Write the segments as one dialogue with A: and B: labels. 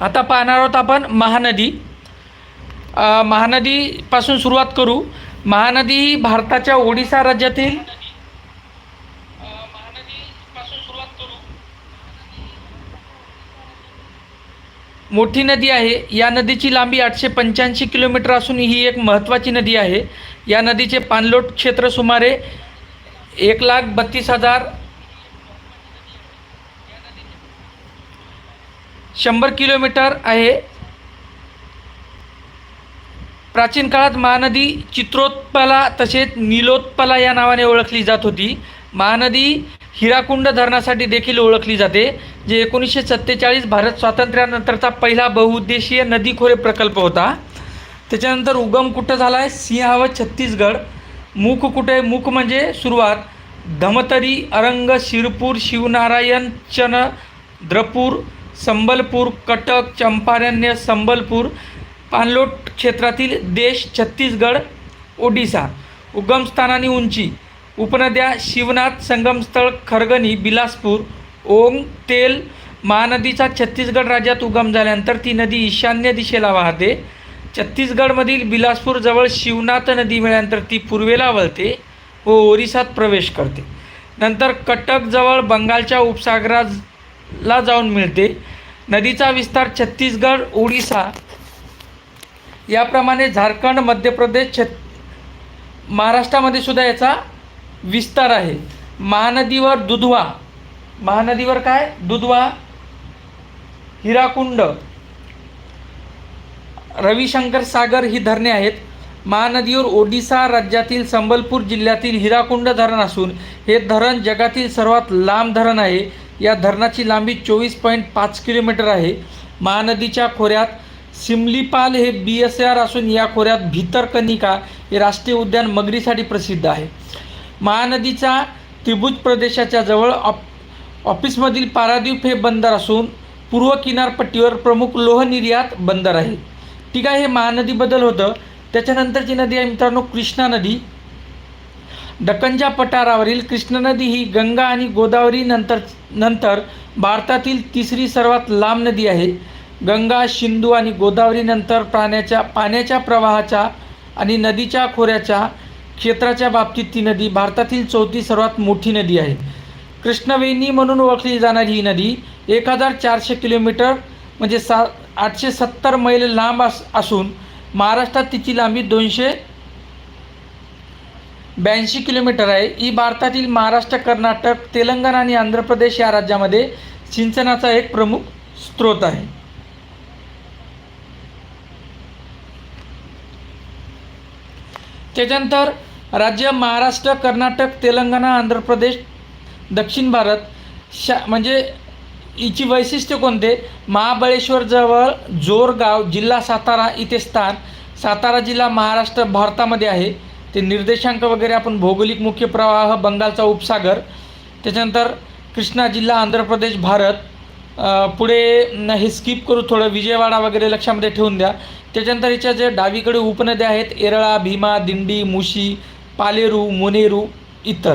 A: आता पाहणार आहोत आपण महानदी. महानदीपासून सुरुवात करू. महानदी ही भारताच्या ओडिसा राज्यातील मोठी नदी आहे. या नदीची लांबी आठशे पंच्याऐंशी किलोमीटर असून ही एक महत्त्वाची नदी आहे. या नदीचे पाणलोट क्षेत्र सुमारे एक लाख बत्तीस हजार शंभर किलोमीटर आहे. प्राचीन काळात महानदी चित्रोत्पला तसेच नीलोत्पला या नावाने ओळखली जात होती. महानदी हिराकुंड धरणासाठी देखील ओळखली जाते जे एकोणीसशे सत्तेचाळीस भारत स्वातंत्र्यानंतरचा पहिला बहुउद्देशीय नदी खोरे प्रकल्प होता. त्याच्यानंतर उगम कुठं झाला आहे सिंह व छत्तीसगड. मुख कुठे? आहे मुख म्हणजे सुरुवात. धमतरी अरंग शिरपूर शिवनारायण चंद्रपूर संबलपूर कटक चंपारण्य संबलपूर पाणलोट क्षेत्रातील देश छत्तीसगड ओडिसा उगमस्थानानी उंची. उपनद्या शिवनाथ संगमस्थळ खरगणी बिलासपूर ओंग तेल महानदीचा छत्तीसगड राज्यात उगम झाल्यानंतर ती नदी ईशान्य दिशेला वाहते. छत्तीसगडमधील बिलासपूरजवळ शिवनाथ नदी मिळाल्यानंतर ती पूर्वेला वळते व ओरिसात प्रवेश करते. नंतर कटकजवळ बंगालच्या ला जाऊन मिळते. नदीचा विस्तार छत्तीसगड ओडिसा. याप्रमाणे झारखंड मध्य प्रदेश छत महाराष्ट्रामध्ये सुद्धा याचा विस्तार आहे. महानदीवर दुधवा. महानदीवर काय? दुधवा हिराकुंड. रविशंकर सागर ही धरणे आहेत. महानदीवर ओडिसा राज्यातील संबलपूर जिल्ह्यातील हिराकुंड धरण असून हे धरण जगातील सर्वात लांब धरण आहे. या धरणाची लांबी चोवीस पॉईंट पाच किलोमीटर आहे. महानदीच्या खोऱ्यात सिमलीपाल हे बी एस आर असून या खोऱ्यात भितरकनिका हे राष्ट्रीय उद्यान मगरीसाठी प्रसिद्ध आहे. महानदीचा त्रिभुज प्रदेशाच्या जवळ ऑप ऑफिसमधील पारादीप हे बंदर असून पूर्व किनारपट्टीवर प्रमुख लोहनिर्यात बंदर आहे. ठीक आहे हे महानदीबद्दल होतं. त्याच्यानंतरची नदी आहे मित्रांनो कृष्णा नदी. दक्कनच्या पठारावरील कृष्णा नदी ही गंगा आणि गोदावरी नंतर नंतर भारतातील तिसरी सर्वात लांब नदी आहे. गंगा सिंधू आणि गोदावरी नंतर पाण्याच्या पाण्याच्या प्रवाहाच्या आणि नदीच्या खोऱ्याच्या क्षेत्राच्या बाबतीत ती नदी भारतातील चौथी सर्वात मोठी नदी आहे. कृष्णवेणी म्हणून ओळखली जाणारी ही नदी एक हजार चारशे किलोमीटर म्हणजे सा आठशे सत्तर मैल लांब अस असून महाराष्ट्रात तिची लांबी दोनशे ब्याऐंशी किलोमीटर आहे. ही भारतातील महाराष्ट्र कर्नाटक तेलंगणा आणि आंध्र प्रदेश या राज्यामध्ये सिंचनाचा एक प्रमुख स्रोत आहे. त्याच्यानंतर राज्य महाराष्ट्र कर्नाटक तेलंगणा आंध्र प्रदेश दक्षिण भारत शा म्हणजे हिची वैशिष्ट्य कोणते? महाबळेश्वरजवळ जोरगाव जिल्हा सातारा इथे स्थान. सातारा जिल्हा महाराष्ट्र भारतामध्ये आहे. ते निर्देशांक वगैरे आपण भौगोलिक मुख्य प्रवाह बंगालचा उपसागर त्याच्यानंतर कृष्णा जिल्हा आंध्र प्रदेश भारत पुढे हे स्किप करू थोडं विजयवाडा वगैरे लक्षामध्ये ठेवून द्या. त्याच्यानंतर याच्या जे डावीकडे उपनद्या आहेत एरळा भीमा दिंडी मुशी पालेरू मोनेरू इतर.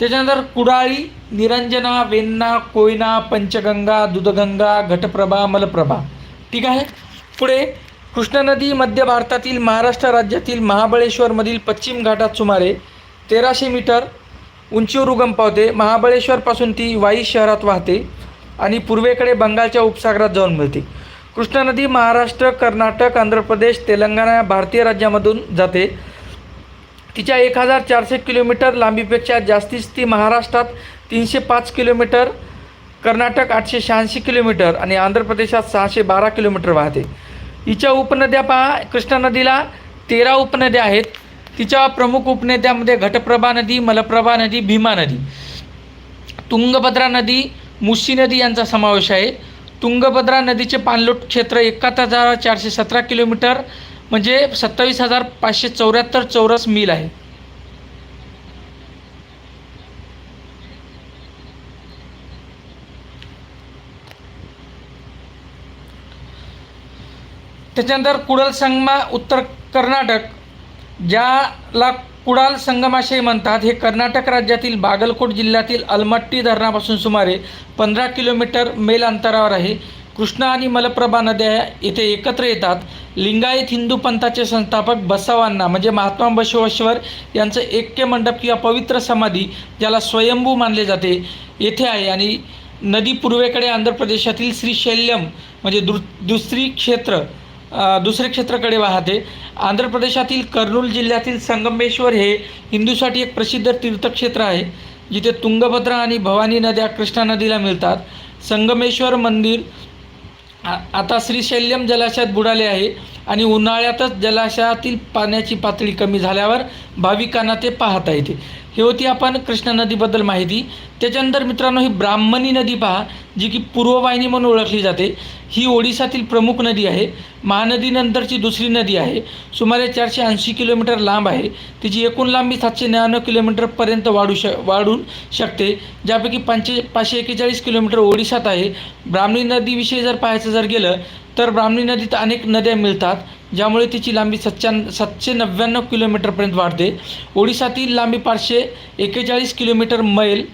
A: त्याच्यानंतर कुडाळी निरंजना वेन्ना कोयना पंचगंगा दुधगंगा घटप्रभा मलप्रभा. ठीक आहे? पुढे कृष्णा नदी मध्य भारतातील महाराष्ट्र राज्यातील महाबळेश्वरमधील पश्चिम घाटात सुमारे तेराशे मीटर उंचीवर उगम पावते. महाबळेश्वरपासून ती वाई शहरात वाहते आणि पूर्वेकडे बंगालच्या उपसागरात जाऊन मिळते. कृष्णा नदी महाराष्ट्र कर्नाटक आंध्र प्रदेश तेलंगणा या भारतीय राज्यामधून जाते. तिच्या एक हजार चारशे किलोमीटर लांबीपेक्षा जास्तीच ती महाराष्ट्रात तीनशे पाच किलोमीटर कर्नाटक आठशे शहाऐंशी किलोमीटर आणि आंध्र प्रदेशात सहाशे बारा किलोमीटर वाहते. हिच्या उपनद्या पहा कृष्णा नदीला तेरा उपनद्या आहेत. तिच्या प्रमुख उपनद्यामध्ये घटप्रभा नदी मलप्रभा नदी भीमा नदी. तुंगभद्रा नदी मुसी नदी यांचा समावेश आहे. तुंगभद्रा नदीचे पाणलोट क्षेत्र एकाहत्तर हजार चारशे सतरा किलोमीटर म्हणजे सत्तावीस हजार पाचशे चौऱ्याहत्तर चौरस मील आहे. त्याच्यानंतर कुडल संगमा उत्तर कर्नाटक ज्याला कुडाल संगमाशय म्हणतात हे कर्नाटक राज्यातील बागलकोट जिल्ह्यातील अलमट्टी धरणापासून सुमारे पंधरा किलोमीटर मेल अंतरावर आहे. कृष्णा आणि मलप्रभा नद्या येथे एकत्र येतात. लिंगायत हिंदू पंथाचे संस्थापक बसवांना म्हणजे महात्मा बसवेश्वर यांचं ऐक्य मंडप किंवा पवित्र समाधी ज्याला स्वयंभू मानले जाते येथे आहे. आणि नदी पूर्वेकडे आंध्र प्रदेशातील श्रीशैल्यम म्हणजे दु दुसरी क्षेत्र दुसरे क्षेत्राकडे वाहते. आंध्र प्रदेशातील कर्नूल जिल्ह्यातील संगमेश्वर हे हिंदूसाठी एक प्रसिद्ध तीर्थक्षेत्र आहे जिथे तुंगभद्रा आणि भवानी नद्या कृष्णा नदीला मिळतात. संगमेश्वर मंदिर आता श्रीशैल्यम जलाशयात बुडाले आहे आणि उन्हाळ्यातच जलाशयातील पाण्याची पातळी कमी झाल्यावर भाविकांना ते पाहता येते. हे होती आपण कृष्णा नदीबद्दल माहिती. त्याच्यानंतर मित्रांनो ही ब्राह्मणी नदी पहा जी की पूर्ववाहिनी म्हणून ओळखली जाते. ही ओडिसातील प्रमुख नदी आहे. महानदीनंतरची दुसरी नदी आहे. सुमारे चारशे ऐंशी किलोमीटर लांब आहे. तिची एकूण लांबी सातशे नव्याण्णव किलोमीटरपर्यंत वाढू श वाढून शकते. ज्यापैकी पाचशे पाचशे एक्केचाळीस किलोमीटर ओडिशात आहे. ब्राह्मणी नदीविषयी जर पाहायचं जर गेलं तर ब्राह्मणी नदीत अनेक नद्या मिळतात ज्यामुळे तिची लांबी सच्च्या सातशे नव्याण्णव किलोमीटरपर्यंत वाढते. ओडिसातील लांबी पाचशे एक्केचाळीस किलोमीटर मैल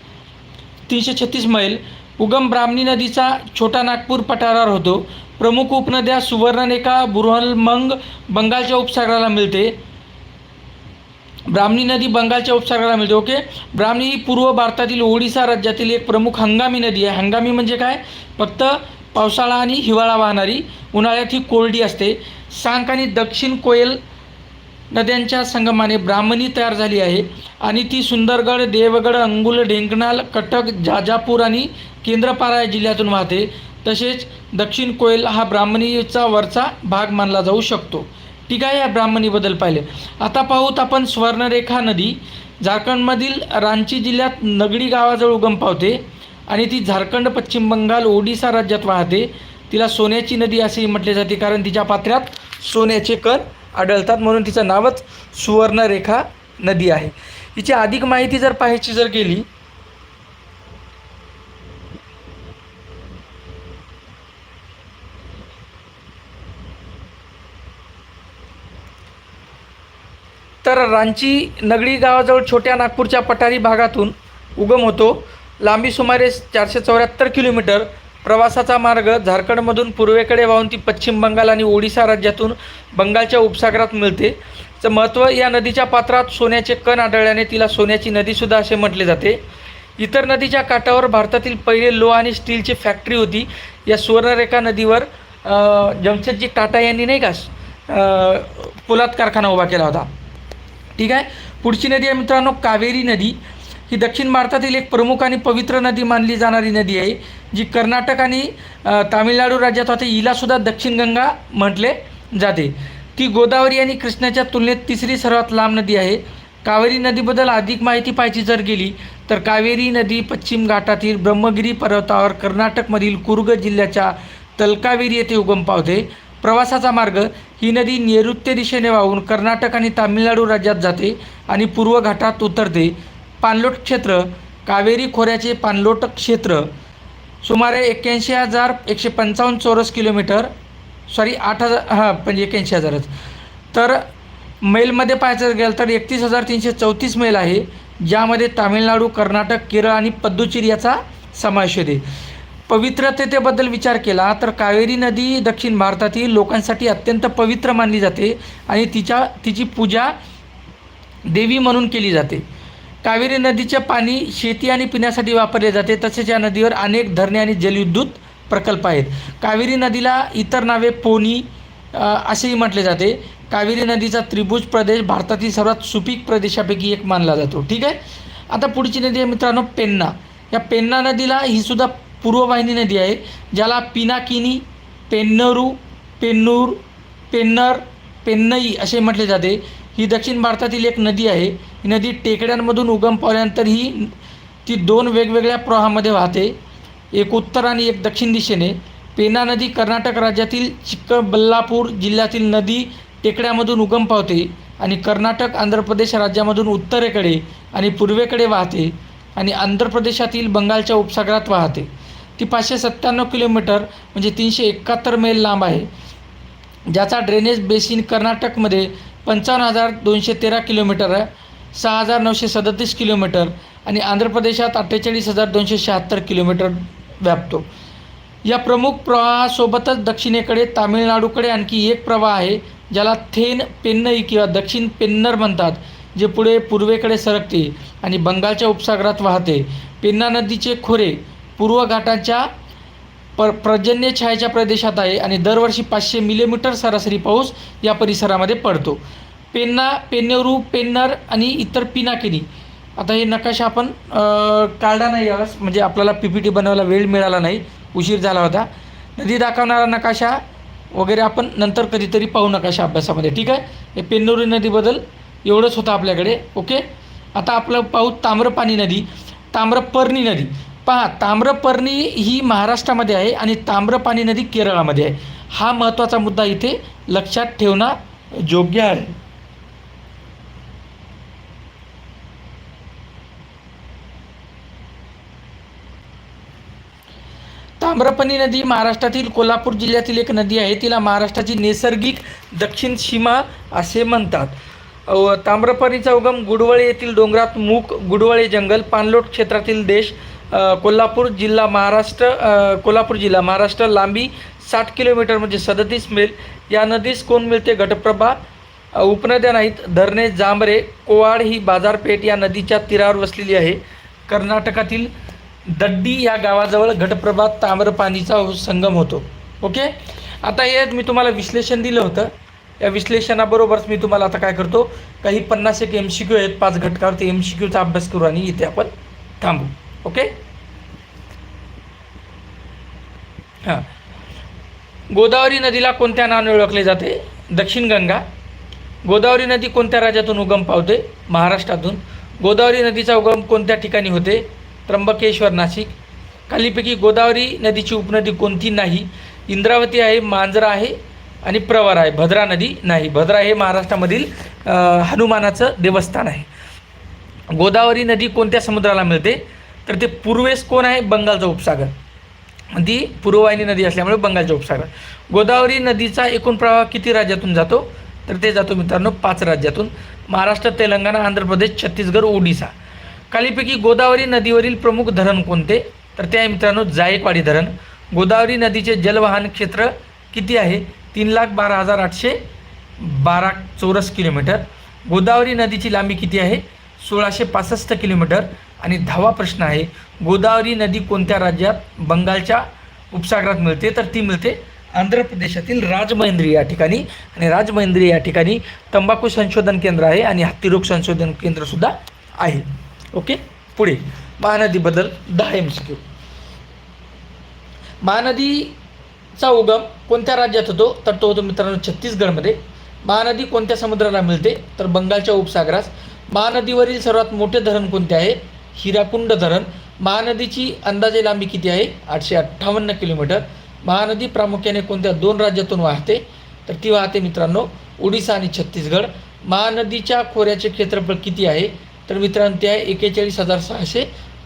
A: तीनशे छत्तीस मैल उगम ब्राह्मणी नदीचा छोटा नागपूर पठारावर होतो. प्रमुख उपनद्या सुवर्णरेखा बुरहलमंग बंगालच्या उपसागराला मिळते. ब्राह्मणी नदी बंगालच्या उपसागराला मिळते. ओके? ब्राह्मणी ही पूर्व भारतातील ओडिसा राज्यातील एक प्रमुख हंगामी नदी आहे. हंगामी म्हणजे काय? फक्त पावसाळा आणि हिवाळा वाहणारी उन्हाळ्यात ही कोरडी असते. सांक आणि दक्षिण कोयल नद्यांच्या संगमाने ब्राह्मणी तयार झाली आहे आणि ती सुंदरगड देवगड अंगुल ढेंकणाल कटक जाजापूर आणि केंद्रपारा या जिल्ह्यातून वाहते. तसेच दक्षिण कोयल हा ब्राह्मणीचा वरचा भाग मानला जाऊ शकतो. ठीक आहे या ब्राह्मणीबद्दल पाहिले. आता पाहूत आपण स्वर्णरेखा नदी. झारखंडमधील रांची जिल्ह्यात नगडी गावाजवळ उगम पावते आणि ती झारखंड पश्चिम बंगाल ओडिसा राज्यात वाहते. तिला सोन्याची नदी असेही म्हटले जाते कारण तिच्या पात्र्यात सोन्याचे कण आढळतात म्हणून तिचं नावच सुवर्णरेखा नदी आहे. हिची अधिक माहिती जर पाहायची जर गेली तर रांची नगडी गावाजवळ छोट्या नागपूरच्या पठारी भागातून उगम होतो. लांबी सुमारे चारशे चौऱ्याहत्तर किलोमीटर. प्रवासाचा मार्ग झारखंडमधून पूर्वेकडे वाहून ती पश्चिम बंगाल आणि ओडिसा राज्यातून बंगालच्या उपसागरात मिळते. तर महत्त्व या नदीच्या पात्रात सोन्याचे कण आढळल्याने तिला सोन्याची नदीसुद्धा असे म्हटले जाते. इतर नदीच्या काठावर भारतातील पहिले लोह आणि स्टीलची फॅक्टरी होती. या सुवर्णरेखा नदीवर जमशेदजी टाटा यांनी नाही का पोलाद कारखाना उभा केला होता. ठीक आहे? पुढची नदी आहे मित्रांनो कावेरी नदी. ही दक्षिण भारतातील एक प्रमुख आणि पवित्र नदी मानली जाणारी नदी आहे जी कर्नाटक आणि तामिळनाडू राज्यात होते. हिलासुद्धा दक्षिण गंगा म्हटले जाते. ती गोदावरी आणि कृष्णाच्या तुलनेत तिसरी सर्वात लांब नदी आहे. कावेरी नदीबद्दल अधिक माहिती पाहायची जर गेली तर कावेरी नदी पश्चिम घाटातील ब्रह्मगिरी पर्वतावर कर्नाटकमधील कुर्ग जिल्ह्याच्या तलकावेरी येथे उगम पावते. प्रवासाचा मार्ग ही नदी नैऋत्य दिशेने वाहून कर्नाटक आणि तामिळनाडू राज्यात जाते आणि पूर्व घाटात उतरते. पाणलोट क्षेत्र कावेरी खोऱ्याचे पाणलोट क्षेत्र सुमारे एक्क्याऐंशी हजार एकशे पंचावन्न चौरस किलोमीटर सॉरी आठ हजार हां म्हणजे एक्क्याऐंशी हजारच. तर मैलमध्ये पाहायचं गेलं तर एकतीस हजार तीनशे चौतीस मैल आहे ज्यामध्ये तामिळनाडू कर्नाटक केरळ आणि पद्दुचेरी याचा समावेश होते. पवित्रतेबद्दल विचार केला तर कावेरी नदी दक्षिण भारतातील लोकांसाठी अत्यंत पवित्र मानली जाते आणि तिच्या तिची पूजा देवी म्हणून केली जाते. कावेरी नदीचे पाणी शेती आणि पिण्यासाठी वापरले जाते. तसेच या नदीवर अनेक धरणे आणि जलविद्युत प्रकल्प आहेत. कावेरी नदीला इतर नावे पोनी असेही म्हटले जाते. कावेरी नदीचा त्रिभुज प्रदेश भारतातील सर्वात सुपीक प्रदेशापैकी एक मानला जातो. ठीक आहे? आता पुढची नदी आहे मित्रांनो पेन्ना. या पेन्ना नदीला ही सुद्धा पूर्ववाहिनी नदी आहे ज्याला पिनाकिनी पेन्नरू पेन्नूर पेन्नर पेन्नई असे म्हटले जाते. ही दक्षिण भारतातील एक नदी आहे. ही नदी टेकड्यांमधून उगम पावल्यानंतर ही ती दोन वेगवेगळ्या प्रवाहामध्ये वाहते. एक उत्तर आणि एक दक्षिण दिशेने. पेना नदी कर्नाटक राज्यातील चिक्कबल्लापूर जिल्ह्यातील नदी टेकड्यामधून उगम पावते आणि कर्नाटक आंध्र प्रदेश राज्यामधून उत्तरेकडे आणि पूर्वेकडे वाहते आणि आंध्र प्रदेशातील बंगालच्या उपसागरात वाहते. ती पाचशे सत्त्याण्णव किलोमीटर म्हणजे तीनशे एकाहत्तर मैल लांब आहे. ज्याचा ड्रेनेज बेसिन कर्नाटकमध्ये पंचावन्न हजार दोनशे तेरा किलोमीटर आहे सहा हजार नऊशे सदतीस किलोमीटर आणि आंध्र प्रदेशात अठ्ठेचाळीस हजार दोनशे शहात्तर किलोमीटर व्यापतो. या प्रमुख प्रवाहासोबतच दक्षिणेकडे तामिळनाडूकडे आणखी एक प्रवाह आहे ज्याला थेन पेन्नई किंवा दक्षिण पेन्नर म्हणतात जे पुढे पूर्वेकडे सरकते आणि बंगालच्या उपसागरात वाहते. पेन्ना नदीचे खोरे पूर्व घाटाच्या पर पर्जन्य छायाच्या प्रदेशात आहे आणि दरवर्षी पाचशे मिलीमीटर सरासरी पाऊस या परिसरामध्ये पडतो. पेन्ना पेन्नेरू पेन्नर आणि इतर पिनाकिनी. आता हे नकाशा आपण काढला नाही यावेळेस म्हणजे आपल्याला पी पी टी बनवायला वेळ मिळाला नाही उशीर झाला होता. नदी दाखवणारा नकाशा वगैरे आपण नंतर कधीतरी पाहू नकाशा अभ्यासामध्ये ठीक आहे? हे पेन्नोरी नदीबद्दल एवढंच होतं आपल्याकडे ओके? आता आपलं पाहू ताम्रपाणी नदी ताम्रपर्णी नदी. पहा ताम्रपर्णी ही महाराष्ट्रामध्ये आहे आणि ताम्रपाणी नदी केरळामध्ये आहे. हा महत्त्वाचा मुद्दा इथे लक्षात ठेवणं योग्य आहे. ताम्रपणी नदी महाराष्ट्रातील कोल्हापूर जिल्ह्यातील एक नदी आहे. तिला महाराष्ट्राची नैसर्गिक दक्षिण सीमा असे म्हणतात. ताम्रपणीचा उगम गुडवळे येथील डोंगरात मूक गुडवळे जंगल पाणलोट क्षेत्रातील देश कोल्हापूर जिल्हा महाराष्ट्र कोल्हापूर जिल्हा महाराष्ट्र लांबी साठ किलोमीटर म्हणजे सदतीस मेल. या नदीस कोण मिळते घटप्रभा? उपनद्या नाहीत धरणे जांभरे कोवाड ही बाजारपेठ या नदीच्या तीरावर वसलेली आहे. कर्नाटकातील दड्डी या गावाजवळ घटप्रभा ताम्रपाणीचा संगम होतो. ओके? आता हे मी तुम्हाला विश्लेषण दिलं होतं. या विश्लेषणाबरोबरच मी तुम्हाला आता काय करतो? काही पन्नास एक एम सी क्यू आहेत पाच घटकावर ते एम सी क्यूचा अभ्यास करू आणि इथे आपण थांबू. ओके? हां. गोदावरी नदीला कोणत्या नावाने ओळखले जाते? दक्षिण गंगा. गोदावरी नदी कोणत्या राज्यातून उगम पावते? महाराष्ट्रातून. गोदावरी नदीचा उगम कोणत्या ठिकाणी होते? त्र्यंबकेश्वर नाशिक. खालीपैकी गोदावरी नदीची उपनदी कोणती नाही? इंद्रावती आहे मांजरा आहे आणि प्रवरा आहे. भद्रा नदी नाही. भद्रा हे महाराष्ट्रामधील हनुमानाचं देवस्थान आहे. गोदावरी नदी कोणत्या समुद्राला मिळते? तर ते पूर्वेस कोण आहे? बंगालचा उपसागर. ती पूर्ववाहिनी नदी असल्यामुळे बंगालच्या उपसागर. गोदावरी नदीचा एकूण प्रवाह किती राज्यातून जातो? तर ते जातो मित्रांनो पाच राज्यातून. महाराष्ट्र तेलंगणा आंध्र प्रदेश छत्तीसगड ओडिसा. खालीपैकी गोदावरी नदीवरील प्रमुख धरण कोणते? तर ते आहे मित्रांनो जायकवाडी धरण. गोदावरी नदीचे जलवाहन क्षेत्र किती आहे? तीन लाख बारा हजार आठशे बारा चौरस किलोमीटर. गोदावरी नदीची लांबी किती आहे? सोळाशे पासष्ट किलोमीटर. आणि दहावा प्रश्न आहे गोदावरी नदी कोणत्या राज्यात बंगालच्या उपसागरात मिळते? तर ती मिळते आंध्र प्रदेशातील राजमहेंद्री या ठिकाणी. आणि राजमहेंद्री या ठिकाणी तंबाखू संशोधन केंद्र आहे आणि हत्तीरोग संशोधन केंद्रसुद्धा आहे. ओके? पुढे. महानदीबद्दल दहा एम सी क्यू महानदीचा उगम कोणत्या राज्यात होतो? तर तो होतो मित्रांनो छत्तीसगडमध्ये. महानदी कोणत्या समुद्राला मिळते? तर बंगालच्या उपसागरास. महानदीवरील सर्वात मोठे धरण कोणते आहे? हिराकुंड धरण महानदीची अंदाजे लांबी किती आहे? आठशे अठ्ठावन्न किलोमीटर. महानदी प्रामुख्याने कोणत्या दोन राज्यातून वाहते? तर ती वाहते मित्रांनो ओडिसा आणि छत्तीसगड. महानदीच्या खोऱ्याचे क्षेत्रफळ किती आहे? तर मित्रांनो ते आहे एकेचाळीस हजार सहाशे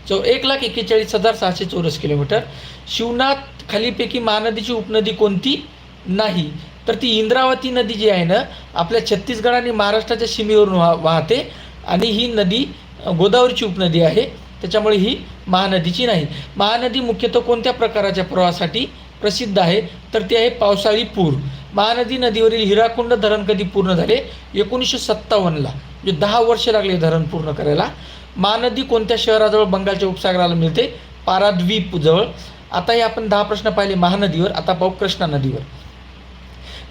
A: चौ एक लाख एकेचाळीस हजार सहाशे चौरस किलोमीटर. शिवनाथ खालीपैकी महानदीची उपनदी कोणती? नाही. तर ती इंद्रावती नदी जी आहे ना आपल्या छत्तीसगड आणि महाराष्ट्राच्या सीमेवरून वाहते. आणि ही नदी गोदावरीची उपनदी आहे. त्याच्यामुळे ही महानदीची नाही. महानदी मुख्यतः कोणत्या प्रकाराच्या प्रवाहासाठी प्रसिद्ध आहे? तर ती आहे पावसाळी पूर. महानदी नदीवरील हिराकुंड धरण कधी पूर्ण झाले? एकोणीसशे सत्तावन्नला. म्हणजे दहा वर्ष लागले धरण पूर्ण करायला. महानदी कोणत्या शहराजवळ बंगालच्या उपसागराला मिळते? पाराद्वीप जवळ आता हे आपण दहा प्रश्न पाहिले महानदीवर. आता पाहू कृष्णा नदीवर.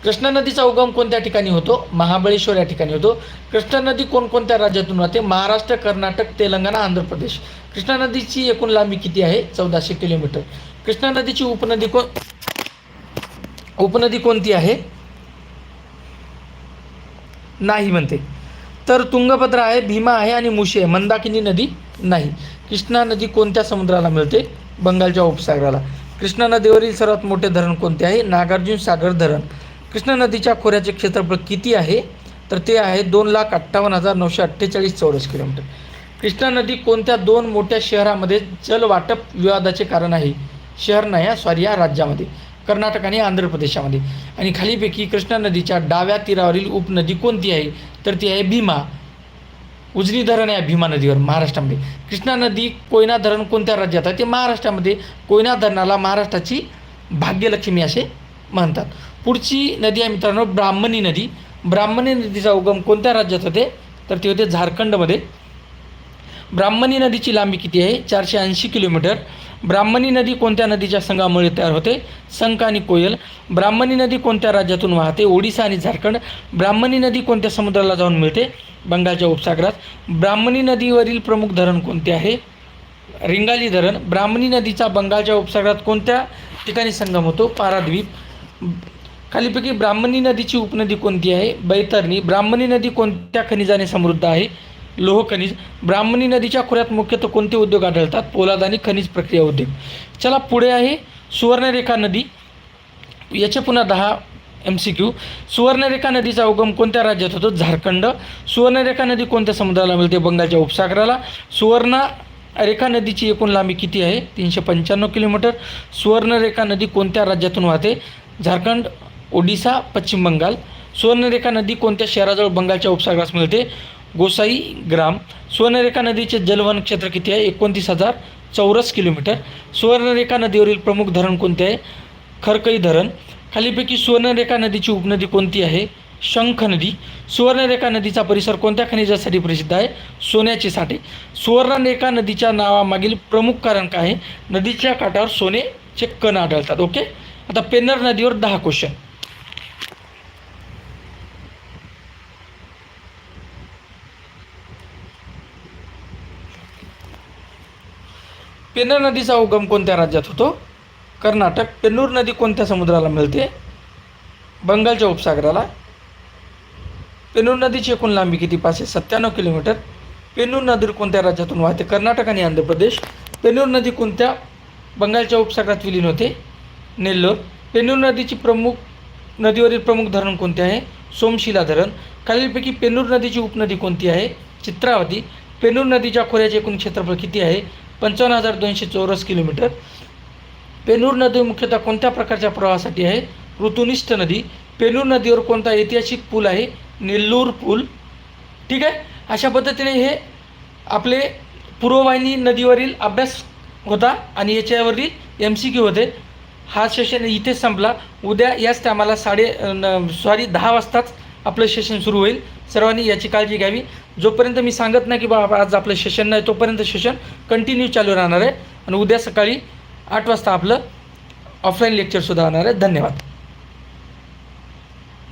A: कृष्णा नदीचा उगम कोणत्या ठिकाणी होतो? महाबळेश्वर या ठिकाणी होतो. कृष्णा नदी कोणकोणत्या राज्यातून राहते? महाराष्ट्र कर्नाटक तेलंगणा आंध्र प्रदेश. कृष्णा नदीची एकूण लांबी किती आहे? चौदाशे किलोमीटर. कृष्णा नदीची उपनदी कोण उपनदी कोणती आहे? नाही म्हणते. तर तुंगभद्रा आहे भीमा आहे आणि मुशी आहे. मंदाकिनी नदी नाही. कृष्णा नदी कोणत्या समुद्राला मिळते? बंगालच्या उपसागराला. कृष्णा नदीवरील सर्वात मोठे धरण कोणते आहे? नागार्जुन सागर धरण. कृष्णा नदीच्या खोऱ्याचे क्षेत्रफळ किती आहे? तर ते आहे दोन लाख अठ्ठावन्न हजार नऊशे अठ्ठेचाळीस चौरस किलोमीटर. कृष्णा नदी कोणत्या दोन मोठ्या शहरामध्ये जलवाटप विवादाचे कारण आहे? शहर नाही सॉरी या राज्यामध्ये. कर्नाटक आणि आंध्र प्रदेशामध्ये. आणि खालीपैकी कृष्णा नदीच्या डाव्या तीरावरील उपनदी कोणती आहे? तर ती आहे भीमा. उजनी धरण आहे भीमा नदीवर महाराष्ट्रामध्ये. कृष्णा नदी कोयना धरण कोणत्या राज्यात आहे? ते महाराष्ट्रामध्ये. कोयना धरणाला महाराष्ट्राची भाग्यलक्ष्मी असे म्हणतात. पुढची नदी आहे मित्रांनो ब्राह्मणी नदी. ब्राह्मणी नदीचा उगम कोणत्या राज्यात होते? तर ते होते झारखंडमध्ये. ब्राह्मणी नदीची लांबी किती आहे? चारशे ऐंशी किलोमीटर. ब्राह्मणी नदी कोणत्या नदीच्या संघामुळे तयार होते? संक आणि कोयल. ब्राह्मणी नदी कोणत्या राज्यातून वाहते? ओडिसा आणि झारखंड. ब्राह्मणी नदी कोणत्या समुद्राला जाऊन मिळते? बंगालच्या उपसागरात. ब्राह्मणी नदीवरील प्रमुख धरण कोणते आहे? रिंगाली धरण. ब्राह्मणी नदीचा बंगालच्या उपसागरात कोणत्या ठिकाणी संगम होतो? पाराद्वीप. खालीपैकी ब्राह्मणी नदीची उपनदी कोणती आहे? बैतरणी. ब्राह्मणी नदी कोणत्या खनिजाने समृद्ध आहे? लोह खनिज. ब्राह्मणी नदीच्या खोऱ्यात मुख्यतः कोणते उद्योग आढळतात? पोलाद आणि खनिज प्रक्रिया उद्योग. चला पुढे आहे सुवर्णरेखा नदी. याचे पुन्हा दहा एम सी क्यू सुवर्णरेखा नदीचा उगम कोणत्या राज्यात होतो? झारखंड. सुवर्णरेखा नदी कोणत्या समुद्राला मिळते? बंगालच्या उपसागराला. सुवर्ण रेखा नदीची एकूण लांबी किती आहे? तीनशे पंच्याण्णव किलोमीटर. सुवर्णरेखा नदी कोणत्या राज्यातून वाहते? झारखंड. ओडिसा पश्चिम बंगाल सुवर्णरेखा नदी कोणत्या शहराजवळ बंगालच्या उपसागरास मिळते? गोसाई ग्राम सुवर्णरेखा नदीचे जलवन क्षेत्र किती आहे? एकोणतीस हजार चौरस किलोमीटर. सुवर्णरेखा नदीवरील प्रमुख धरण कोणते आहे? खरकई धरण. खालीपैकी सुवर्णरेखा नदीची उपनदी कोणती आहे? शंख नदी. सुवर्णरेखा नदीचा परिसर कोणत्या खनिजासाठी प्रसिद्ध आहे? सोन्याचे साठे. सुवर्णरेखा नदीच्या नावामागील प्रमुख कारण काय आहे? नदीच्या काठावर सोनेचे कण आढळतात. ओके? आता पेन्नर नदीवर दहा क्वेश्चन पेन्नर नदीचा उगम कोणत्या राज्यात होतो? कर्नाटक. पेन्नूर नदी कोणत्या समुद्राला मिळते? बंगालच्या उपसागराला. पेन्नूर नदीची एकूण लांबी किती? पाचशे सत्त्याण्णव किलोमीटर. पेन्नूर नदी कोणत्या राज्यातून वाहते? कर्नाटक आणि आंध्र प्रदेश. पेन्नूर नदी कोणत्या बंगालच्या उपसागरात विलीन होते? नेल्लोर. पेन्नूर नदीची प्रमुख नदीवरील प्रमुख धरण कोणते आहे? सोमशिला धरण. खालीलपैकी पेन्नूर नदीची उपनदी कोणती आहे? चित्रावती. पेन्नूर नदीच्या खोऱ्याचे एकूण क्षेत्रफळ किती आहे? पंचावन्न हजार दोनशे चौरस किलोमीटर. पेनूर नदी मुख्यतः कोणत्या प्रकारच्या प्रवाहासाठी आहे? ऋतुनिष्ठ नदी. पेनूर नदीवर कोणता ऐतिहासिक पूल आहे? नेल्लूर पूल. ठीक आहे? अशा पद्धतीने हे आपले पूर्ववाहिनी नदीवरील अभ्यास होता आणि याच्यावरील एम सी क्यू होते. हा सेशन इथेच संपला. उद्या याच टायमाला साडे सॉरी दहा वाजताच आपलं सेशन सुरू होईल. सर्वांनी याची काळजी घ्यावी. जोपर्यंत मी सांगत नाही की बाबा आज आपलं सेशन नाही तोपर्यंत सेशन कंटिन्यू चालू राहणार आहे. आणि उद्या सकाळी आठ वाजता आपलं ऑफलाईन लेक्चरसुद्धा होणार आहे. धन्यवाद.